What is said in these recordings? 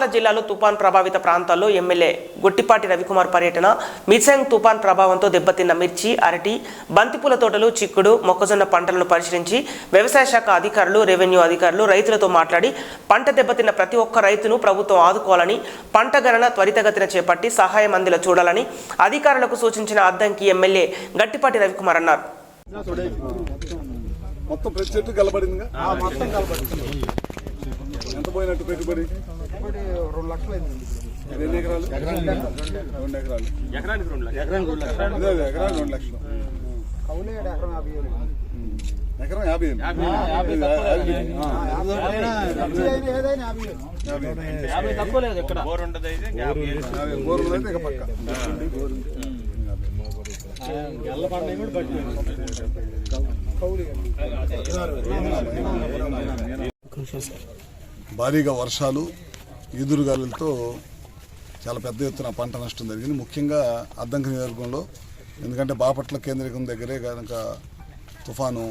బాపట్ల జిల్లాలో తుపాన్ ప్రభావిత ప్రాంతాల్లో ఎమ్మెల్యే గొట్టిపాటి రవికుమార్ పర్యటన మిసెంగ్ తుపాన్ ప్రభావంతో దెబ్బతిన్న మిర్చి అరటి బంతిపూల తోటలు చిక్కుడు మొక్కజొన్న పంటలను పరిశీలించి వ్యవసాయ శాఖ అధికారులు రెవెన్యూ అధికారులు రైతులతో మాట్లాడి పంట దెబ్బతిన్న ప్రతి ఒక్క రైతును ప్రభుత్వం ఆదుకోవాలని పంట గణన త్వరితగతిన చేపట్టి సహాయం అందేలా చూడాలని అధికారులకు సూచించిన అద్దంకి ఎమ్మెల్యే గట్టిపాటి రవికుమార్ అన్నారు. మొత్తం ప్రతి చెట్టు కలబడింది. ఎంత పోయినట్టు పెట్టుబడి? రెండు లక్షలు అయింది ఇది ఎన్ని ఎకరాలు రెండు ఎకరాలు ఎకరానికి రెండు లక్షలు అదే అదే ఎకరాలు రెండు లక్షలు కౌలే ఎకరం యాభై వేలు ఎకరం యాభై ఏదైనా యాభై వేలు యాభై తక్కువ లేదు ఇక్కడ. బోరు పక్క భారీగా వర్షాలు ఈదురుగాలులతో చాలా పెద్ద ఎత్తున పంట నష్టం జరిగింది. ముఖ్యంగా అద్దంకి నియోజకవర్గంలో ఎందుకంటే బాపట్ల కేంద్రీకం దగ్గరే కనుక తుఫాను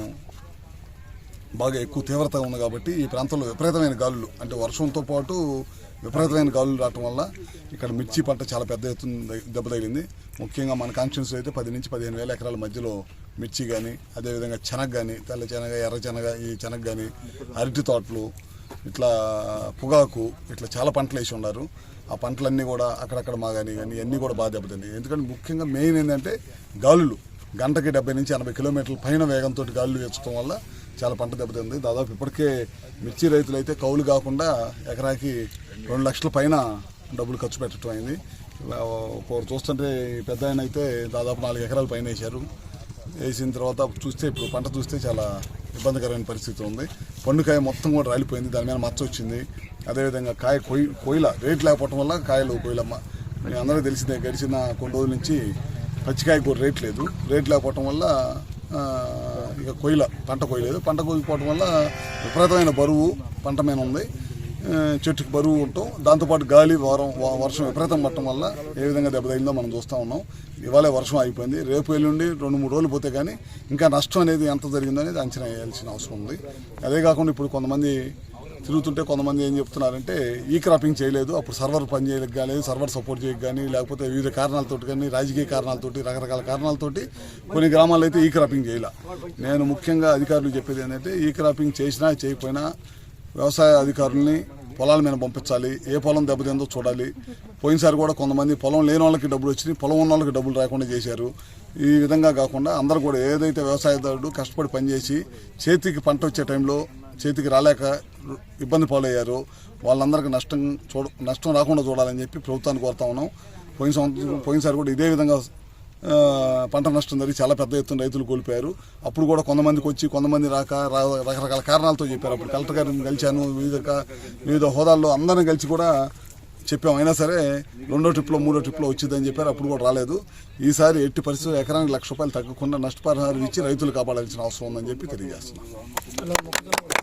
బాగా ఎక్కువ తీవ్రత ఉంది కాబట్టి ఈ ప్రాంతంలో విపరీతమైన గాలులు అంటే వర్షంతో పాటు విపరీతమైన గాలులు రావటం వల్ల ఇక్కడ మిర్చి పంట చాలా పెద్ద ఎత్తున దెబ్బ తగిలింది. ముఖ్యంగా మన కాన్స్టిట్యూన్స్ అయితే పది నుంచి పదిహేను వేల ఎకరాల మధ్యలో మిర్చి కానీ అదేవిధంగా శనగ కానీ తెల్ల శనగ ఎర్ర శనగ ఈ శనగ కానీ అరటి తోటలు ఇట్లా పొగాకు ఇట్లా చాలా పంటలు వేసి ఉన్నారు. ఆ పంటలన్నీ కూడా అక్కడక్కడ మాగాని కానీ ఇవన్నీ కూడా బాగా దెబ్బతింది ఎందుకంటే ముఖ్యంగా మెయిన్ ఏంటంటే గాలులు. గంటకి డెబ్బై నుంచి ఎనభై కిలోమీటర్ల పైన వేగంతో గాలులు వేచడం వల్ల చాలా పంట దెబ్బతింది. దాదాపు ఇప్పటికే మిర్చి రైతులు అయితే కౌలు కాకుండా ఎకరాకి రెండు లక్షల పైన డబ్బులు ఖర్చు పెట్టడం అయింది. ఒకరు చూస్తుంటే పెద్ద ఆయన అయితే దాదాపు నాలుగు ఎకరాల పైన వేశారు. వేసిన తర్వాత చూస్తే ఇప్పుడు పంట చూస్తే చాలా ఇబ్బందికరమైన పరిస్థితి ఉంది. పండుకాయ మొత్తం కూడా రాలిపోయింది. దాని మీద మచ్చ వచ్చింది. అదేవిధంగా కాయ కొయ్యి కొయ్యల రేట్ లేకపోవడం వల్ల కాయలు కోయిలమ్మ మీ అందరికీ తెలిసిందే గడిచిన కొన్ని రోజుల నుంచి పచ్చికాయ కూడా రేట్ లేదు. రేట్ లేకపోవటం వల్ల ఇక కొయ్యల పంట కొయ్యలేదు. పంట కొయ్యకపోవడం వల్ల విపరీతమైన బరువు పంట మీద ఉంది. చెట్టుకి బరువు ఉంటాం దాంతోపాటు గాలి వారం వర్షం విపరీతం పట్టడం వల్ల ఏ విధంగా దెబ్బతగిందో మనం చూస్తూ ఉన్నాం. ఇవాళే వర్షం అయిపోయింది రేపు ఎల్లుండి రెండు మూడు రోజులు పోతే కానీ ఇంకా నష్టం అనేది ఎంత జరిగిందో అనేది అంచనా వేయాల్సిన అవసరం ఉంది. అదే కాకుండా ఇప్పుడు కొంతమంది తిరుగుతుంటే కొంతమంది ఏం చెప్తున్నారంటే ఈ క్రాపింగ్ చేయలేదు అప్పుడు సర్వర్ పని చేయలేక కానీ సర్వర్ సపోర్ట్ చేయక కానీ లేకపోతే వివిధ కారణాలతోటి కానీ రాజకీయ కారణాలతోటి రకరకాల కారణాలతోటి కొన్ని గ్రామాల్లో అయితే ఈ క్రాపింగ్ చేయలే. నేను ముఖ్యంగా అధికారులు చెప్పేది ఏంటంటే ఈ క్రాపింగ్ చేసినా చేయకపోయినా వ్యవసాయ అధికారుల్ని పొలాల మీద పంపించాలి ఏ పొలం దెబ్బతిందో చూడాలి. పోయినసారి కూడా కొంతమంది పొలం లేని వాళ్ళకి డబ్బులు వచ్చినాయి పొలం ఉన్న వాళ్ళకి డబ్బులు రాకుండా చేశారు. ఈ విధంగా కాకుండా అందరూ కూడా ఏదైతే వ్యవసాయదారుడు కష్టపడి పనిచేసి చేతికి పంట వచ్చే టైంలో చేతికి రాలేక ఇబ్బంది పాలయ్యారు వాళ్ళందరికీ నష్టం చూడ నష్టం రాకుండా చూడాలని చెప్పి ప్రభుత్వాన్ని కోరుతా ఉన్నాం. పోయిన సంవత్సరం పోయినసారి కూడా ఇదే విధంగా పంట నష్టం జరిగి చాలా పెద్ద ఎత్తున రైతులు కోల్పోయారు. అప్పుడు కూడా కొంతమందికి వచ్చి కొంతమంది రాక రా- రకరకాల కారణాలతో చెప్పారు. అప్పుడు కలెక్టర్ గారిని కలిశాను వివిధ వివిధ హోదాల్లో అందరిని కలిసి కూడా చెప్పాం. అయినా సరే రెండో ట్రిప్లో మూడో ట్రిప్లో వచ్చిందని చెప్పారు. అప్పుడు కూడా రాలేదు. ఈసారి ఎట్టి పరిస్థితులు ఎకరానికి లక్ష రూపాయలు తగ్గకుండా నష్టపరిహారం ఇచ్చి రైతులు కాపాడాల్సిన అవసరం ఉందని చెప్పి తెలియజేస్తున్నాం.